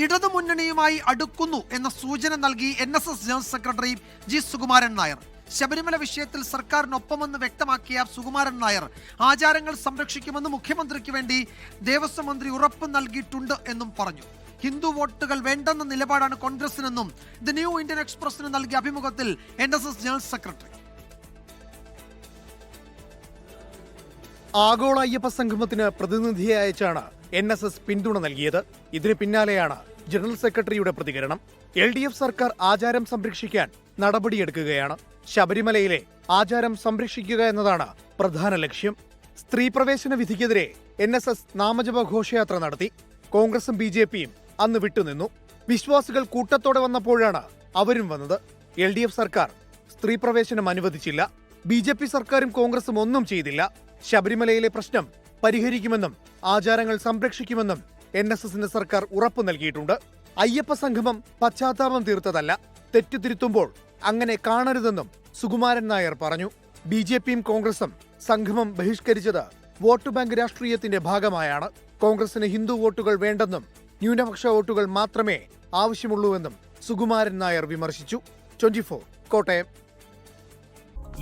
ഇടതുമുന്നണിയുമായി അടുക്കുന്നു എന്ന സൂചന നൽകി N S S general secretary G Sukumaran Nair. Sabarimala വിഷയത്തിൽ സർക്കാരിനൊപ്പമെന്ന് വ്യക്തമാക്കിയ സുകുമാരൻ നായർ ആചാരങ്ങൾ സംരക്ഷിക്കുമെന്ന് മുഖ്യമന്ത്രിക്ക് വേണ്ടി ദേവസ്വം മന്ത്രി ഉറപ്പ് നൽകിയിട്ടുണ്ട് എന്നും പറഞ്ഞു. ഹിന്ദു വോട്ടുകൾ വേണ്ടെന്ന നിലപാടാണ് കോൺഗ്രസിനെന്നും ദി ന്യൂ ഇന്ത്യൻ എക്സ്പ്രസിന് നൽകിയ അഭിമുഖത്തിൽ N S S general secretary. ആഗോള അയ്യപ്പ സംഗമത്തിന് പ്രതിനിധിയെ അയച്ചാണ് എൻ എസ് എസ് പിന്തുണ നൽകിയത്. ഇതിന് പിന്നാലെയാണ് ജനറൽ സെക്രട്ടറിയുടെ പ്രതികരണം. എൽ ഡി എഫ് സർക്കാർ ആചാരം സംരക്ഷിക്കാൻ നടപടിയെടുക്കുകയാണ്. ശബരിമലയിലെ ആചാരം സംരക്ഷിക്കുക എന്നതാണ് പ്രധാന ലക്ഷ്യം. സ്ത്രീ പ്രവേശന വിധിക്കെതിരെ എൻ എസ് എസ് നാമജപ ഘോഷയാത്ര നടത്തി. കോൺഗ്രസും ബി ജെ പിയും അന്ന് വിട്ടുനിന്നു. വിശ്വാസികൾ കൂട്ടത്തോടെ വന്നപ്പോഴാണ് അവരും വന്നത്. എൽ ഡി എഫ് സർക്കാർ സ്ത്രീ പ്രവേശനം അനുവദിച്ചില്ല. ബി ജെ പി സർക്കാരും കോൺഗ്രസും ഒന്നും ചെയ്തില്ല. ശബരിമലയിലെ പ്രശ്നം പരിഹരിക്കുമെന്നും ആചാരങ്ങൾ സംരക്ഷിക്കുമെന്നും എൻ എസ് എസിന് സർക്കാർ ഉറപ്പു നൽകിയിട്ടുണ്ട്. അയ്യപ്പ സംഗമം പശ്ചാത്താപം തീർത്തതല്ല. തെറ്റുതിരുത്തുമ്പോൾ അങ്ങനെ കാണരുതെന്നും സുകുമാരൻ നായർ പറഞ്ഞു. ബി ജെ പിയും കോൺഗ്രസും സംഗമം ബഹിഷ്കരിച്ചത് വോട്ട് ബാങ്ക് രാഷ്ട്രീയത്തിന്റെ ഭാഗമായാണ്. കോൺഗ്രസിന് ഹിന്ദു വോട്ടുകൾ വേണ്ടെന്നും ന്യൂനപക്ഷ വോട്ടുകൾ മാത്രമേ ആവശ്യമുള്ളൂവെന്നും സുകുമാരൻ നായർ വിമർശിച്ചു. ട്വന്റി കോട്ടയം.